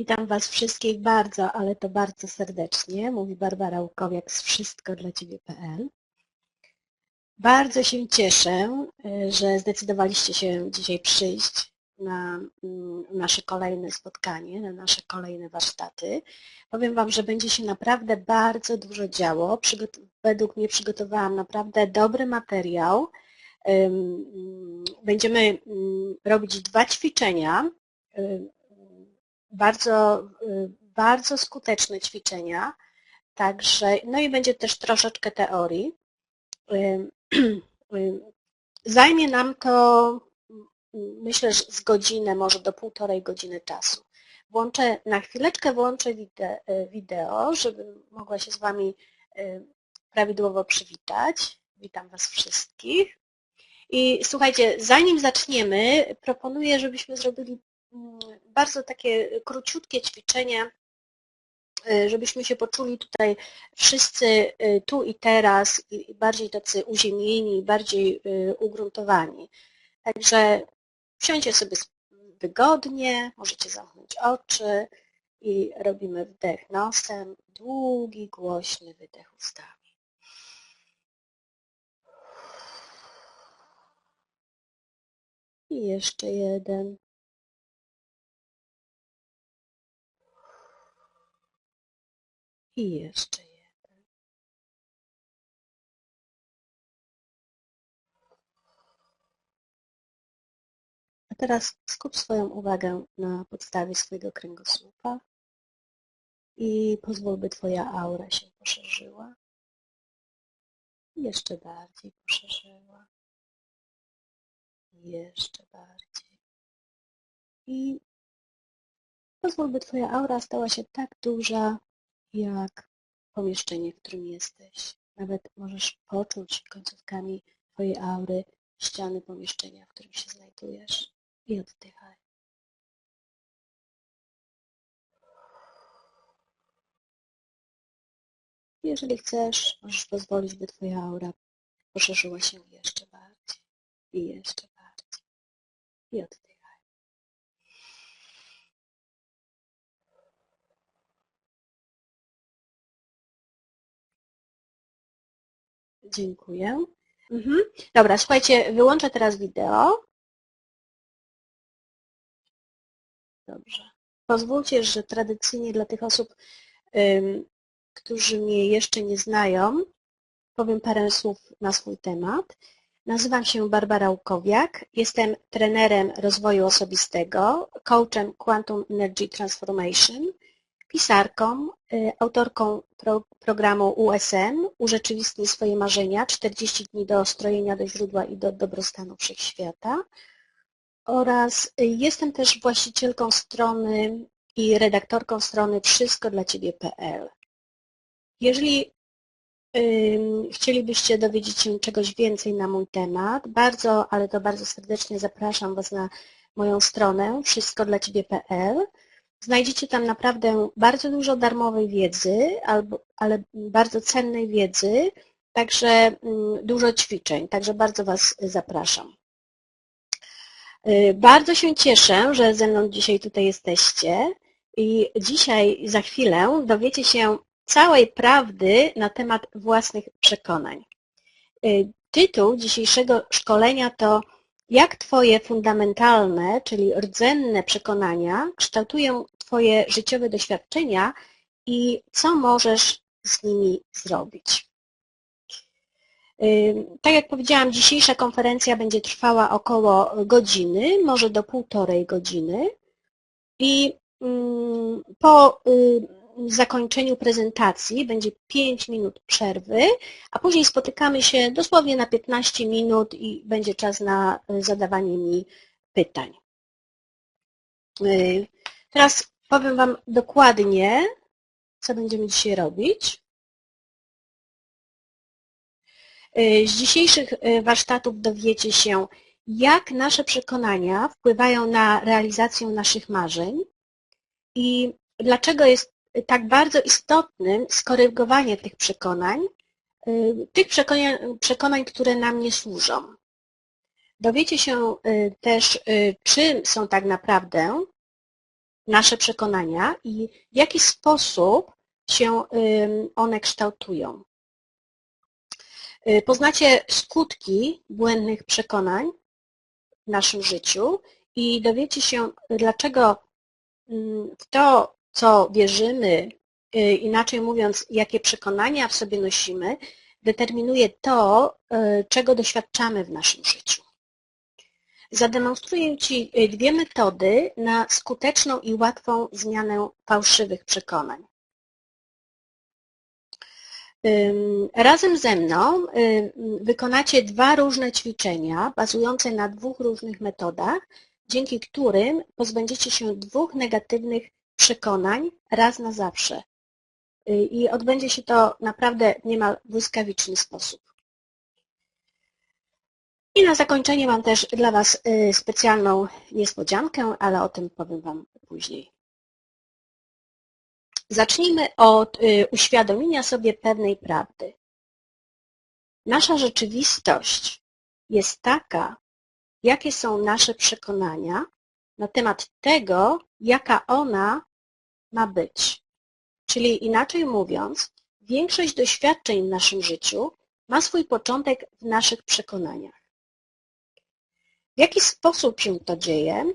Witam Was wszystkich bardzo, ale to bardzo serdecznie. Mówi Barbara Łukowiak z wszystko dla Ciebie.pl. Bardzo się cieszę, y, że zdecydowaliście się dzisiaj przyjść na mm, nasze kolejne spotkanie, na nasze kolejne warsztaty. Powiem Wam, że będzie się naprawdę bardzo dużo działo. Według mnie przygotowałam naprawdę dobry materiał. Będziemy mm, robić dwa ćwiczenia bardzo, y, bardzo skuteczne ćwiczenia. Także, no i będzie też troszeczkę teorii. Zajmie nam to, myślę, że z godzinę, może do półtorej godziny czasu. Włączę, na chwileczkę włączę wideo, żebym mogła się z Wami y, prawidłowo przywitać. Witam Was wszystkich. I słuchajcie, zanim zaczniemy, proponuję, żebyśmy zrobili bardzo takie króciutkie ćwiczenie, y, żebyśmy się poczuli tutaj wszyscy y, tu i teraz i bardziej tacy uziemieni, bardziej y, ugruntowani. Także wsiądźcie sobie wygodnie, możecie zamknąć oczy i robimy wdech nosem, długi, głośny wydech ustami. I jeszcze jeden. I jeszcze jeden. A teraz skup swoją uwagę na podstawie swojego kręgosłupa i pozwól, by Twoja aura się poszerzyła. Jeszcze bardziej poszerzyła. Jeszcze bardziej. I pozwól, by Twoja aura stała się tak duża, jak pomieszczenie, w którym jesteś. Nawet możesz poczuć końcówkami Twojej aury ściany pomieszczenia, w którym się znajdujesz i oddychaj. Jeżeli chcesz, możesz pozwolić, by Twoja aura poszerzyła się jeszcze bardziej i jeszcze bardziej i oddychaj. Dziękuję. Mhm. Dobra, słuchajcie, wyłączę teraz wideo. Dobrze. Pozwólcie, że tradycyjnie dla tych osób, którzy mnie jeszcze nie znają, powiem parę słów na swój temat. Nazywam się Barbara Łukowiak, jestem trenerem rozwoju osobistego, coachem Quantum Energy Transformation pisarką, y, autorką pro, programu USM Urzeczywistnij swoje marzenia 40 dni do strojenia do źródła i do dobrostanu wszechświata oraz y, jestem też właścicielką strony i redaktorką strony wszystko dla Ciebie.pl. Jeżeli chcielibyście dowiedzieć się czegoś więcej na mój temat, bardzo, ale to bardzo serdecznie zapraszam Was na moją stronę wszystko dla Ciebie.pl. Znajdziecie tam naprawdę bardzo dużo darmowej wiedzy, albo, ale bardzo cennej wiedzy, także mm, dużo ćwiczeń, także bardzo Was zapraszam. Y, bardzo się cieszę, że ze mną dzisiaj tutaj jesteście i dzisiaj za chwilę dowiecie się całej prawdy na temat własnych przekonań. Y, tytuł dzisiejszego szkolenia to jak Twoje fundamentalne, czyli rdzenne przekonania kształtują Twoje życiowe doświadczenia i co możesz z nimi zrobić. Tak jak powiedziałam, dzisiejsza konferencja będzie trwała około godziny, może do półtorej godziny i po zakończeniu prezentacji będzie 5 minut przerwy, a później spotykamy się dosłownie na 15 minut i będzie czas na zadawanie mi pytań. Teraz powiem Wam dokładnie, co będziemy dzisiaj robić. Z dzisiejszych warsztatów dowiecie się, jak nasze przekonania wpływają na realizację naszych marzeń i dlaczego jest tak bardzo istotnym skorygowanie tych przekonań, y, tych przekonań, przekonań, które nam nie służą. Dowiecie się y, też, y, czym są tak naprawdę nasze przekonania i w jaki sposób się one kształtują. Poznacie skutki błędnych przekonań w naszym życiu i dowiecie się, dlaczego w to, co wierzymy, y, inaczej mówiąc, jakie przekonania w sobie nosimy, determinuje to, y, czego doświadczamy w naszym życiu. Zademonstruję Ci dwie metody na skuteczną i łatwą zmianę fałszywych przekonań. Razem ze mną wykonacie dwa różne ćwiczenia bazujące na dwóch różnych metodach, dzięki którym pozbędziecie się dwóch negatywnych przekonań raz na zawsze. Y, I odbędzie się to naprawdę niemal błyskawiczny sposób. I na zakończenie mam też dla Was y, specjalną niespodziankę, ale o tym powiem Wam później. Zacznijmy od y, uświadomienia sobie pewnej prawdy. Nasza rzeczywistość jest taka, jakie są nasze przekonania na temat tego, jaka ona ma być. Czyli inaczej mówiąc, większość doświadczeń w naszym życiu ma swój początek w naszych przekonaniach. W jaki sposób się to dzieje,